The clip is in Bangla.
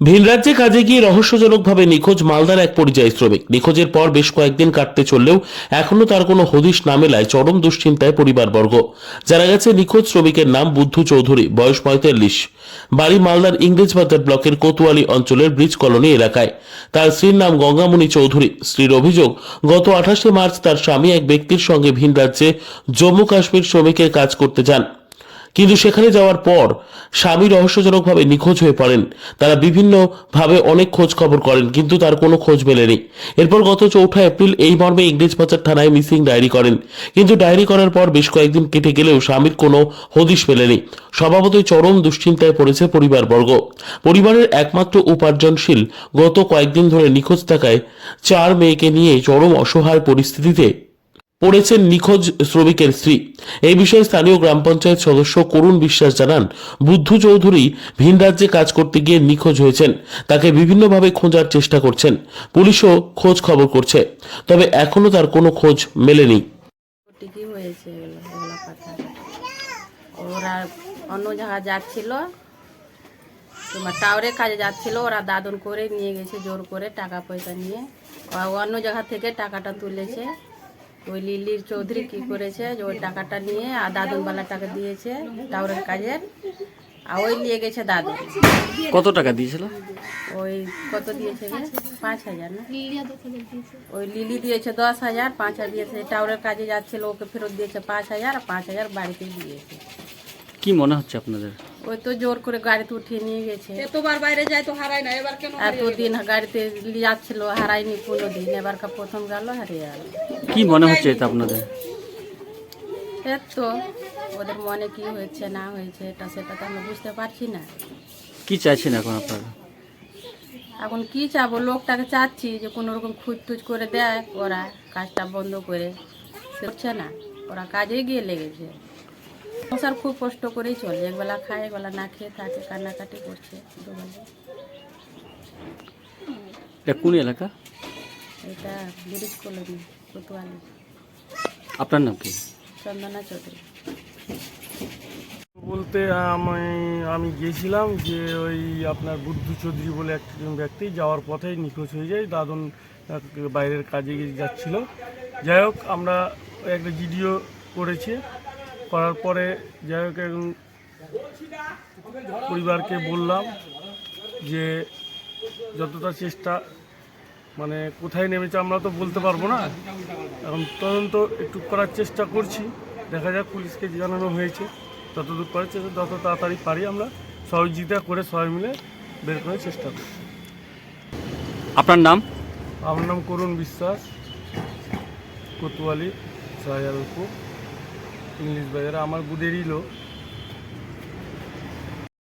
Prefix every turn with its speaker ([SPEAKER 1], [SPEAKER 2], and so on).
[SPEAKER 1] ভিন রাজ্যে কাজে গিয়ে রহস্যজনকভাবে নিখোঁজ মালদার এক পরিযায়ী শ্রমিক। নিখোঁজের পর বেশ কয়েকদিন কাটতে চললেও এখনও তার কোনো হদিশ না মেলায় চরম দুশ্চিন্তায় পরিবারবর্গ। জানা গেছে, নিখোঁজ শ্রমিকের নাম বুদ্ধু চৌধুরী, বয়স পঁয়তাল্লিশ। বাড়ি মালদার ইংরেজবাজার ব্লকের কোতোয়ালি অঞ্চলের ব্রিজ কলোনি এলাকায়। তার স্ত্রীর নাম গঙ্গামণি চৌধুরী। স্ত্রীর অভিযোগ, গত আঠাশে মার্চ তার স্বামী এক ব্যক্তির সঙ্গে ভিন রাজ্যে জম্মু কাশ্মীর শ্রমিকের কাজ করতে যান। কিন্তু সেখানে যাওয়ার পর স্বামী রহস্যজনকভাবে নিখোঁজ হয়ে পড়েন। তারা বিভিন্নভাবে অনেক খোঁজ খবর করেন, কিন্তু তার কোনো খোঁজ মেলেনি। এরপর গত চৌঠা এপ্রিল এই মর্মে ইংরেজবাজার থানায় মিসিং ডায়েরি করেন। কিন্তু ডায়েরি করার পর বেশ কয়েকদিন কেটে গেলেও স্বামীর কোনো হদিশ মেলেনি। স্বভাবতই চরম দুশ্চিন্তায় পড়েছে পরিবারবর্গ। পরিবারের একমাত্র উপার্জনশীল গত কয়েকদিন ধরে নিখোঁজ থাকায় চার মেয়েকে নিয়ে চরম অসহায় পরিস্থিতিতে পড়েছেন নিখোঁজ শ্রমিকের স্ত্রী। এই বিষয়ে স্থানীয় গ্রাম পঞ্চায়েত সদস্য করুণ বিশ্বাস জানান, বুদ্ধু চৌধুরী ভিন রাজ্যে কাজ করতে গিয়ে নিখোঁজ হয়েছেন। তাকে বিভিন্নভাবে খোঁজার চেষ্টা করছেন। পুলিশও খোঁজ খবর করছে। তবে এখনও তার কোনো খোঁজ মেলেনি।
[SPEAKER 2] ওরা অন্য জায়গায় যাচ্ছিল তোমার টাওয়ারে কাজে যাচ্ছিল, ওরা দাদন করে নিয়ে গেছে, জোর করে টাকা পয়সা নিয়ে। অন্য জায়গা থেকে টাকাটা তুলেছে। ওই লিলির চৌধুরী কি করেছে যে ওই টাকাটা নিয়ে আর দাদনওয়ালা টাকা দিয়েছে টাওয়ারের কাজের। আর ওই নিয়ে গেছে দাদু।
[SPEAKER 3] কত টাকা দিয়েছিল?
[SPEAKER 2] ওই কত দিয়েছে পাঁচ হাজার না? ওই লিলি দিয়েছে দশ হাজার পাঁচ হাজার দিয়েছে। টাওয়ারের কাজে যাচ্ছিল ওকে ফেরত দিয়েছে পাঁচ হাজার আর পাঁচ হাজার বাড়িতে দিয়েছে।
[SPEAKER 3] কি মনে হচ্ছে আপনাদের?
[SPEAKER 2] ওই তো জোর করে গাড়িতে উঠিয়ে নিয়ে গেছে।
[SPEAKER 4] এতবার বাইরে যায় তো হারায় না এবার কেন
[SPEAKER 2] এতদিন গাড়িতে যাচ্ছিল হারায়নি কোনো দিন এবার প্রথম গেল হারিয়ে গেল।
[SPEAKER 3] কি মনে হচ্ছে এটা আপনাদের?
[SPEAKER 2] তো ওদের মনে কি হয়েছে না হয়েছে এটা সেটা তো আমরা বুঝতে পারছি না।
[SPEAKER 3] কি চাইছেন এখন আপনারা?
[SPEAKER 2] এখন কি চাবো? লোকটাকে চাচ্ছি যে কোনো রকম খুঁজ টুজ করে দেয় ওরা কাজটা বন্ধ করে। সে হচ্ছে না ওরা কাজে গিয়ে লেগেছে। সংসার খুব কষ্ট করেই চলে। একবেলা খায় একবেলা না খেয়ে থাকে কান্নাকাটি করছে
[SPEAKER 3] এটা কোন এলাকা?
[SPEAKER 2] এটা ব্রিজ কলোনি কোতোয়ালি।
[SPEAKER 3] আপনার নাম কি?
[SPEAKER 2] চন্দনা চৌধুরী।
[SPEAKER 5] বলতে আমি আমি গিয়েছিলাম যে ওই আপনার বুদ্ধু চৌধুরী বলে একজন ব্যক্তি যাওয়ার পথে নিখোঁজ হয়ে যায় দাদন বাইরের কাজে গিয়ে যাচ্ছিল। যাই হোক আমরা ওই একটা ভিডিও করেছি। করার পরে যাই হোক পরিবারকে বললাম যে যতটা চেষ্টা মানে কোথায় নেমেছে আমরা তো বলতে পারব না। এখন তদন্ত একটু করার চেষ্টা করছি। দেখা যাক পুলিশকে জানানো হয়েছে। যতদূর করার চেষ্টা যত তাড়াতাড়ি পারি আমরা সহযোগিতা করে সবাই মিলে বের করার চেষ্টা করি
[SPEAKER 3] আপনার নাম?
[SPEAKER 5] আমার নাম করুণ বিশ্বাস কোতোয়ালি শাহজালালপুর ইংলিশ বাজারে আমার গুদেরই লোক।